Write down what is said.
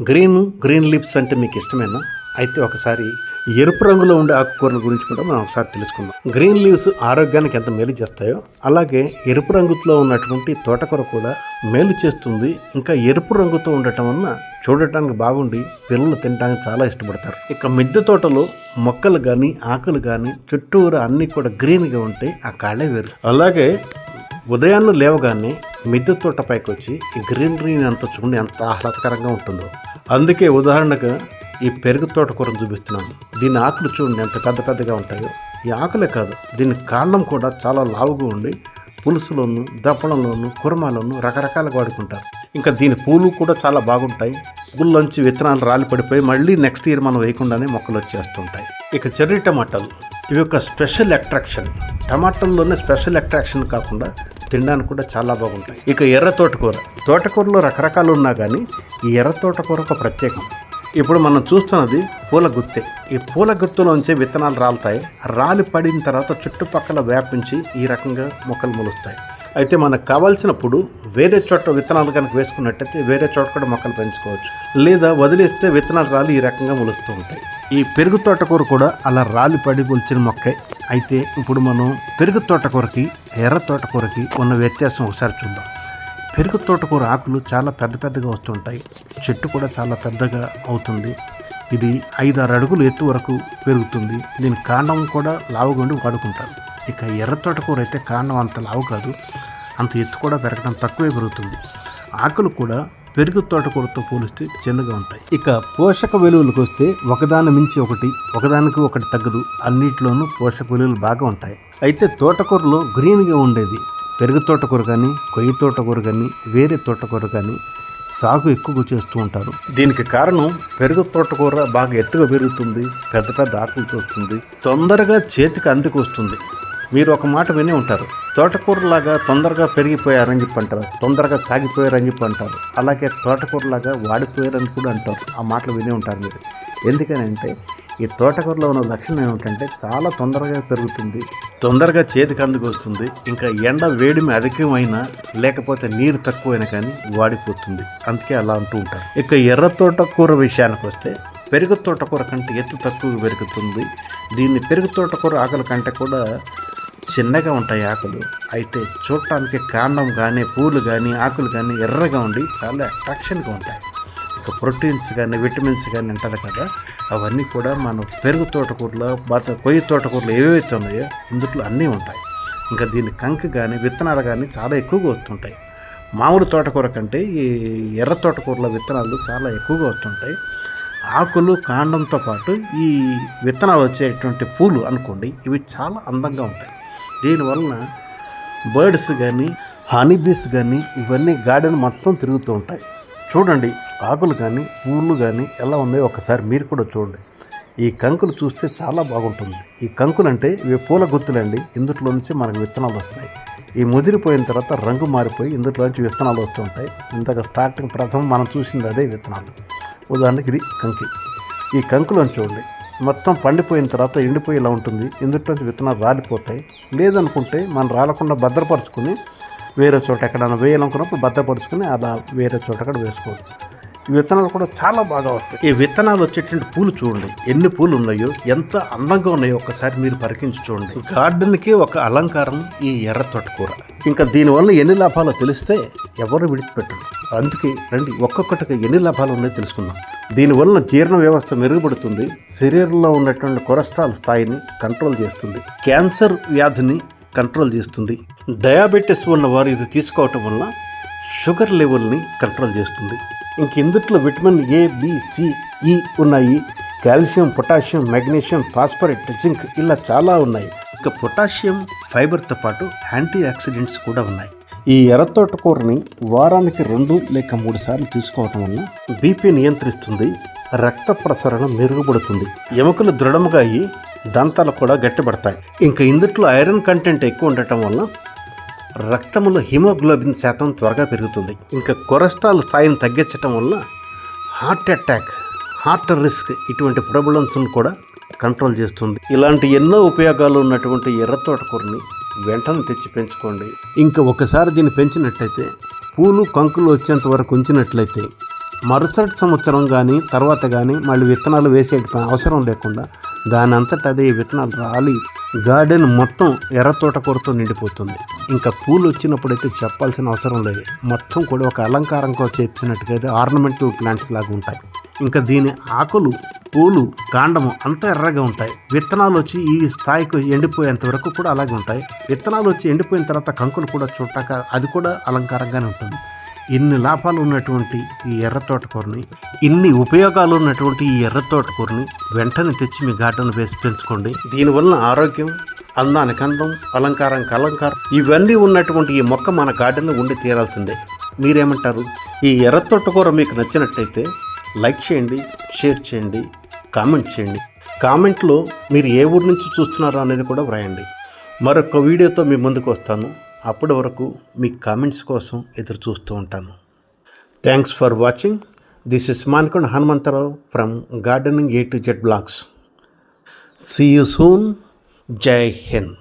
Green green leaves అంటే మీకు ఇష్టమేనా? అయితే ఒకసారి ఎరుపు రంగులో ఉండే ఆకుకూరల గురించి కూడా మనం ఒకసారి తెలుసుకుందాం. గ్రీన్ లీవ్స్ ఆరోగ్యానికి ఎంత మేలు చేస్తాయో అలాగే ఎరుపు రంగులో ఉన్నటువంటి తోటకూర కూడా మేలు చేస్తుంది. ఇంకా ఎరుపు రంగుతో ఉండటం వలన చూడటానికి బాగుండి పిల్లలు తినడానికి చాలా ఇష్టపడతారు. ఇక మిద్దె తోటలో మొక్కలు కానీ ఆకులు కానీ చుట్టూరా అన్నీ కూడా గ్రీన్గా ఉంటాయి ఆ కాళ్ళే వేరు. అలాగే ఉదయాన్నే లేవగానే మిద్దె తోట పైకి వచ్చి ఈ గ్రీనరీని అంత చూడండి ఎంత ఆహ్లాదకరంగా ఉంటుందో. అందుకే ఉదాహరణగా ఈ పెరుగు తోటకూరను చూపిస్తున్నాను దీని ఆకులు చూడండి ఎంత పెద్ద పెద్దగా ఉంటాయో. ఈ ఆకులే కాదు దీని కాండం కూడా చాలా లావుగా ఉండి పులుసులోను దప్పడంలోను కుర్మాలోను రకరకాలుగా వాడుకుంటారు. ఇంకా దీని పూలు కూడా చాలా బాగుంటాయి. పూల్లోంచి విత్తనాలు రాలి పడిపోయి మళ్ళీ నెక్స్ట్ ఇయర్ మనం వేయకుండానే మొక్కలు వచ్చేస్తుంటాయి. ఇక చెర్రీ టమాటాలు ఇవి ఒక స్పెషల్ అట్రాక్షన్. టమాటాల్లోనే స్పెషల్ అట్రాక్షన్ కాకుండా తినడానికి కూడా చాలా బాగుంటాయి. ఇక ఎర్ర తోటకూర. తోటకూరలో రకరకాలు ఉన్నా కానీ ఈ ఎర్ర తోటకూర ఒక ప్రత్యేకం. ఇప్పుడు మనం చూస్తున్నది పూల గుత్తే. ఈ పూల గుత్తులోంచి విత్తనాలు రాలుతాయి. రాలి పడిన తర్వాత చుట్టుపక్కల వ్యాపించి ఈ రకంగా మొక్కలు మొలుస్తాయి. అయితే మనకు కావాల్సినప్పుడు వేరే చోట విత్తనాలు కనుక వేసుకున్నట్టయితే వేరే చోట కూడా మొక్కలు పెంచుకోవచ్చు. లేదా వదిలేస్తే విత్తనాలు రాలి ఈ రకంగా మొలుస్తూ ఉంటాయి. ఈ పెరుగు తోటకూర కూడా అలా రాలి పడి కొలిచిన మొక్కే. అయితే ఇప్పుడు మనం పెరుగు తోటకూరకి ఎర్ర తోటకూరకి ఉన్న వ్యత్యాసం ఒకసారి చూద్దాం. పెరుగు తోటకూర ఆకులు చాలా పెద్ద పెద్దగా వస్తుంటాయి. చెట్టు కూడా చాలా పెద్దగా అవుతుంది. ఇది ఐదారు అడుగులు ఎత్తు వరకు పెరుగుతుంది. దీని కాండం కూడా లావుగుండి వాడుకుంటారు. ఇక ఎర్ర తోటకూర అయితే కాండం అంత లావు కాదు. అంత ఎత్తు కూడా పెరగడం తక్కువే పెరుగుతుంది. ఆకులు కూడా పెరుగు తోటకూరతో పోలిస్తే చిన్నగా ఉంటాయి. ఇక పోషక విలువలకు వస్తే ఒకదాని మించి ఒకటి ఒకదానికి ఒకటి తగ్గదు. అన్నిటిలోనూ పోషక విలువలు బాగా ఉంటాయి. అయితే తోటకూరలో గ్రీన్గా ఉండేది పెరుగు తోటకూర కానీ కొయ్యి తోటకూర కానీ వేరే తోటకూర కానీ సాగు ఎక్కువగా చేస్తూ ఉంటారు. దీనికి కారణం పెరుగు తోటకూర బాగా ఎత్తుగా పెరుగుతుంది పెద్ద పెద్ద ఆకులతో వస్తుంది తొందరగా చేతికి అందుకు వస్తుంది. మీరు ఒక మాట విని ఉంటారు. తోటకూరలాగా తొందరగా పెరిగిపోయారని చెప్పి అంటారు. తొందరగా సాగిపోయారని చెప్పి అంటారు. అలాగే తోటకూరలాగా వాడిపోయారని కూడా అంటారు. ఆ మాటలు వినే ఉంటారు మీరు. ఎందుకని అంటే ఈ తోటకూరలో ఉన్న లక్షణం ఏమిటంటే చాలా తొందరగా పెరుగుతుంది తొందరగా చేతికి అందుకు వస్తుంది ఇంకా ఎండ వేడిమి అధికమైనా లేకపోతే నీరు తక్కువైనా కానీ వాడిపోతుంది. అందుకే అలా అంటూ ఉంటారు. ఇక ఎర్ర తోటకూర విషయానికి వస్తే పెరుగు తోటకూర కంటే ఎత్తు తక్కువ పెరుగుతుంది. దీన్ని పెరుగు తోటకూర ఆకుల కంటే కూడా చిన్నగా ఉంటాయి ఆకులు. అయితే చూడటానికి కాండం కానీ పూలు కానీ ఆకులు కానీ ఎర్రగా ఉండి చాలా అట్రాక్షన్గా ఉంటాయి. ఇక ప్రోటీన్స్ కానీ విటమిన్స్ కానీ ఉంటారు కదా అవన్నీ కూడా మనం పెరుగు తోటకూరలో బత కొయ్యి తోటకూరలో ఏవైతే ఉన్నాయో ఇందుట్లో అన్నీ ఉంటాయి. ఇంకా దీని కంకి కానీ విత్తనాలు కానీ చాలా ఎక్కువగా వస్తుంటాయి. మామూలు తోటకూర కంటే ఈ ఎర్ర తోటకూరలో విత్తనాలు చాలా ఎక్కువగా వస్తుంటాయి. ఆకులు కాండంతో పాటు ఈ విత్తనాలు వచ్చేటువంటి పూలు అనుకోండి ఇవి చాలా అందంగా ఉంటాయి. దీనివలన బర్డ్స్ కానీ హనీబీస్ కానీ ఇవన్నీ గార్డెన్ మొత్తం తిరుగుతూ ఉంటాయి. చూడండి ఆకులు కానీ పూలు కానీ ఎలా ఉన్నాయో ఒకసారి మీరు కూడా చూడండి. ఈ కంకులు చూస్తే చాలా బాగుంటుంది. ఈ కంకులు అంటే ఇవి పూల గుత్తులండి. ఇందుట్లో నుంచి మనకు విత్తనాలు వస్తాయి. ఈ ముదిరిపోయిన తర్వాత రంగు మారిపోయి ఇందులో నుంచి విత్తనాలు వస్తూ ఉంటాయి. ఇంతగా స్టార్టింగ్ ప్రథమం మనం చూసింది అదే విత్తనాలు. ఉదాహరణకి ఇది కంకి. ఈ కంకులను చూడండి. మొత్తం పండిపోయిన తర్వాత ఎండిపోయి ఇలా ఉంటుంది ఇందులో విత్తనాలు రాలిపోతాయి. లేదనుకుంటే మనం రాలకుండా భద్రపరుచుకుని వేరే చోట ఎక్కడైనా వేయాలనుకున్నప్పుడు భద్రపరుచుకుని అలా వేరే చోట అక్కడ వేసుకోవచ్చు. విత్తనాలు కూడా చాలా బాగా వస్తాయి. ఈ విత్తనాలు వచ్చేటువంటి పూలు చూడండి. ఎన్ని పూలు ఉన్నాయో ఎంత అందంగా ఉన్నాయో ఒకసారి మీరు పరికించి చూడండి. గార్డెన్కి ఒక అలంకారం ఈ ఎర్ర తోటకూర. ఇంకా దీనివల్ల ఎన్ని లాభాలు తెలిస్తే ఎవరు విడిచిపెట్టరు. అందుకే రండి ఒక్కొక్కటికి ఎన్ని లాభాలు ఉన్నాయో తెలుసుకుందాం. దీనివల్ల జీర్ణ వ్యవస్థ మెరుగుపడుతుంది. శరీరంలో ఉన్నటువంటి కొలెస్ట్రాల్ స్థాయిని కంట్రోల్ చేస్తుంది. క్యాన్సర్ వ్యాధిని కంట్రోల్ చేస్తుంది. డయాబెటీస్ ఉన్న వారు ఇది తీసుకోవటం వల్ల షుగర్ లెవెల్ని కంట్రోల్ చేస్తుంది. ఇంక ఇందుట్లో vitamin A B, C, E ఉన్నాయి. Calcium potassium magnesium phosphorus zinc ఇలా చాలా ఉన్నాయి. ఇక పొటాషియం ఫైబర్తో పాటు యాంటీ ఆక్సిడెంట్స్ కూడా ఉన్నాయి. ఈ ఎర్రతోటకూరని వారానికి రెండు లేక మూడు సార్లు తీసుకోవటం వల్ల బీపీ నియంత్రిస్తుంది రక్త ప్రసరణ మెరుగుపడుతుంది. ఎముకలు దృఢముగా అయ్యి దంతాలు కూడా గట్టిపడతాయి. ఇంకా ఇందుట్లో ఐరన్ కంటెంట్ ఎక్కువ ఉండటం వల్ల రక్తములో హిమోగ్లోబిన్ శాతం త్వరగా పెరుగుతుంది. ఇంకా కొలెస్ట్రాల్ స్థాయిని తగ్గించటం వల్ల హార్ట్ అటాక్ హార్ట్ రిస్క్ ఇటువంటి ప్రాబ్లమ్స్ను కూడా కంట్రోల్ చేస్తుంది. ఇలాంటి ఎన్నో ఉపయోగాలు ఉన్నటువంటి ఎర్ర తోటకూరని వెంటనే తెచ్చి పెంచుకోండి. ఇంకా ఒకసారి దీన్ని పెంచినట్లయితే పూలు కంకులు వచ్చేంత వరకు ఉంచినట్లయితే మరుసటి సంవత్సరం కానీ తర్వాత కానీ మళ్ళీ విత్తనాలు వేసే అవసరం లేకుండా దాని అంతటా అదే విత్తనాలు రాలి. గార్డెన్ మొత్తం ఎర్ర తోటకూరతో నిండిపోతుంది. ఇంకా పూలు వచ్చినప్పుడైతే చెప్పాల్సిన అవసరం లేదు. మొత్తం కూడా ఒక అలంకారంగా చెప్పినట్టుగా అయితే ఆర్నమెంటల్ ప్లాంట్స్ లాగా ఉంటాయి. ఇంకా దీని ఆకులు పూలు కాండము అంతా ఎర్రగా ఉంటాయి. విత్తనాలు వచ్చి ఈ స్థాయికి ఎండిపోయేంత వరకు కూడా అలాగే ఉంటాయి. విత్తనాలు వచ్చి ఎండిపోయిన తర్వాత కంకులు కూడా చుట్టాక అది కూడా అలంకారంగానే ఉంటుంది. ఇన్ని లాభాలు ఉన్నటువంటి ఈ ఎర్ర తోటకూరని ఇన్ని ఉపయోగాలు ఉన్నటువంటి ఈ ఎర్ర తోటకూరని వెంటనే తెచ్చి మీ గార్డెన్ వేసి పెంచుకోండి. దీనివల్ల ఆరోగ్యం అందానికి అందం అలంకారానికి అలంకారం ఇవన్నీ ఉన్నటువంటి ఈ మొక్క మన గార్డెన్లో ఉండి తీరాల్సిందే. మీరేమంటారు? ఈ ఎర్ర తోటకూర మీకు నచ్చినట్టయితే లైక్ చేయండి షేర్ చేయండి కామెంట్ చేయండి. కామెంట్లో మీరు ఏ ఊరు నుంచి చూస్తున్నారో అనేది కూడా వ్రాయండి. మరొక వీడియోతో మీ ముందుకు వస్తాను. అప్పటి వరకు మీ కామెంట్స్ కోసం ఎదురు చూస్తూ ఉంటాను. Thanks for watching this is Mankonda Hanumantharao from gardening A to Z blogs see you soon జై హింద్